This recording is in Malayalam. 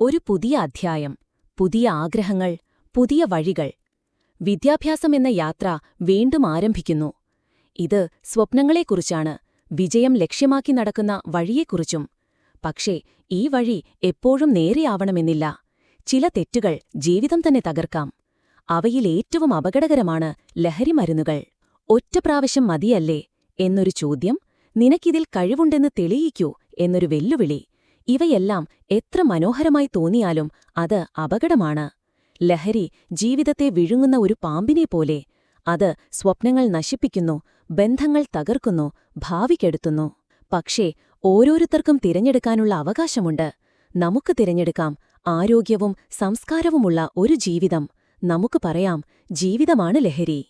ഒരു പുതിയ അധ്യായം പുതിയ ആഗ്രഹങ്ങൾ പുതിയ വഴികൾ. വിദ്യാഭ്യാസം എന്ന യാത്ര വീണ്ടും ആരംഭിക്കുന്നു. ഇത് സ്വപ്നങ്ങളെക്കുറിച്ചാണ് വിജയം ലക്ഷ്യമാക്കി നടക്കുന്ന വഴിയെക്കുറിച്ചും. പക്ഷേ ഈ വഴി എപ്പോഴും നേരെയാവണമെന്നില്ല. ചില തെറ്റുകൾ ജീവിതം തന്നെ തകർക്കാം. അവയിലേറ്റവും അപകടകരമാണ് ലഹരിമരുന്നുകൾ ഒറ്റ പ്രാവശ്യം മതിയല്ലേ? എന്നൊരു ചോദ്യം നിനക്കിതിൽ കഴിവുണ്ടെന്ന് തെളിയിക്കൂ എന്നൊരു വെല്ലുവിളി. ഇവയെല്ലാം എത്ര മനോഹരമായി തോന്നിയാലും അത് അപകടമാണ്. ലഹരി ജീവിതത്തെ വിഴുങ്ങുന്ന ഒരു പാമ്പിനെ പോലെ. അത് സ്വപ്നങ്ങൾ നശിപ്പിക്കുന്നു ബന്ധങ്ങൾ തകർക്കുന്നു ഭാവിക്കെടുത്തുന്നു. പക്ഷേ ഓരോരുത്തർക്കും തിരഞ്ഞെടുക്കാനുള്ള അവകാശമുണ്ട്. നമുക്ക് തിരഞ്ഞെടുക്കാം ആരോഗ്യവും സംസ്കാരവുമുള്ള ഒരു ജീവിതം. നമുക്ക് പറയാം ജീവിതമാണ് ലഹരി.